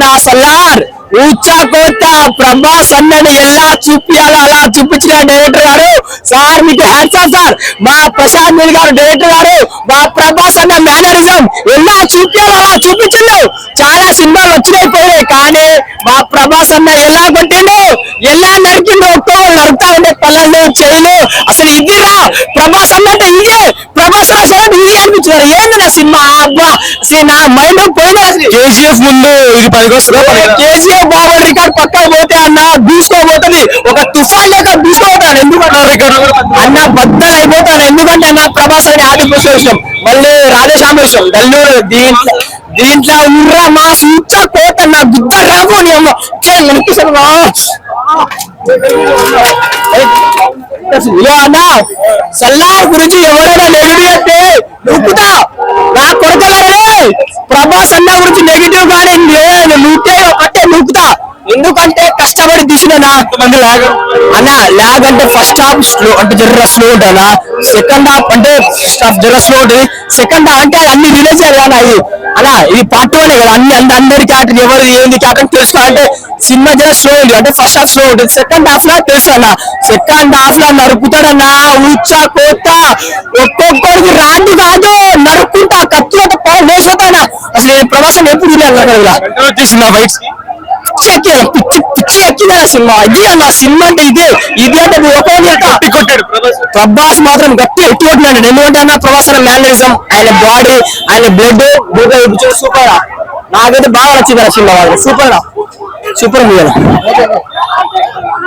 నా సల్లార్ ఊచా కోత ప్రభాస్ అన్నని ఎలా చూపించాలో అలా చూపించిన డైరెక్టర్ గారు. సార్ మీకు హ్యాట్స్ ఆఫ్ సార్. మా ప్రశాంత్ నీల్ గారు డైరెక్టర్ గారు మా ప్రభాస్ అన్న మేనరిజం ఎలా చూపించాలో అలా చూపించండు. చాలా సినిమాలు వచ్చినాయి పోయాయి కానీ మా ప్రభాస్ అన్న ఎలా కొట్టిండు? ఎలా నరికిండు? ఒక్కొక్కరు నరుకుతా ఉండే పళ్ళలు చెయ్యలు అసలు ఇదిరా? ప్రభాస్ అన్న అంటే ఇదే. ప్రభాస్ అసలు ఇది అనిపించారు ఏంది నా సినిమా? అబ్బా నా మైండ్ పోయినా అసలు కేజీఎఫ్ ముందు ఇది పనికొస్తుందా కేసీఆర్ బాబు రికార్డ్ పక్కన పోతే అన్న దూసుకోబోతుంది ఒక తుఫాన్ లేక దూసుకోబోతాను ఎందుకంటే అన్న బద్దలు అయిపోతాను ఎందుకంటే అన్న ప్రభాస్ అని ఆదిపురుష విషయం మళ్ళీ రాధేశ్యామేశ్వరం దల్లూరు దీంట్లో దీంట్లో ఉర్రా మా సూచ కోట నా గుద్ద రాబో నీ అమ్మ ఇదిగో అన్న సల్లార్ గురించి ఎవరైనా నెగిటివ్ అంటే నూకుతా నా కొడుకులారే ప్రభాస్ అన్న గురించి నెగిటివ్ గానే నూకే ఒకటే నూకుతా. ఎందుకంటే కష్టపడి తీసిన నా మంది లాగా అన్న లాగ్ అంటే ఫస్ట్ హాఫ్ స్లో అంటే జర్ర స్లో ఉంటుందా సెకండ్ హాఫ్ అంటే హాఫ్ జర్ర స్లో ఉంటుంది. సెకండ్ హాఫ్ అంటే అన్ని రిలీజ్ అయ్యాయి ఇది. అలా ఇది పార్ట్ వన్ కదా. అన్ని అంద అందరి క్యారెక్టర్ ఎవరు ఏంది క్యారెక్టర్ తెలుసు అంటే సినిమా జర స్లో ఉంది. అంటే ఫస్ట్ హాఫ్ స్లో ఉంటుంది. సెకండ్ హాఫ్లో తెలుసు అన్న. సెకండ్ హాఫ్లో నరుకుతాడన్నా. ఊచా కోత ఒక్కొక్కరికి రాండి కాదు. నరుక్కుంటా. కత్తులతో పవన్ వేసిపోతాడా అసలు ఈ ప్రవాసం ఎప్పుడు చూడాలి కదా వచ్చేసింది ఆ ఫైట్స్ పిచ్చి ఎక్కిన పిచ్చి పిచ్చి ఎక్కిన సినిమా ఇది అన్న సినిమా అంటే ఇదే. ఇది అంటే నువ్వు ఒక గట్టి కొట్టాడు ప్రభాస్ ప్రభాస్ మాత్రం గట్టి ఎట్టి కొట్టినాడు ఎందుకంటే అన్న ప్రభాస్ అన్న మేనరిజం ఆయన బాడీ ఆయన బ్లడ్ సూపర్ నాకైతే బాగా నచ్చింది ఆ సినిమా సూపర్ సూపర్ మూవీ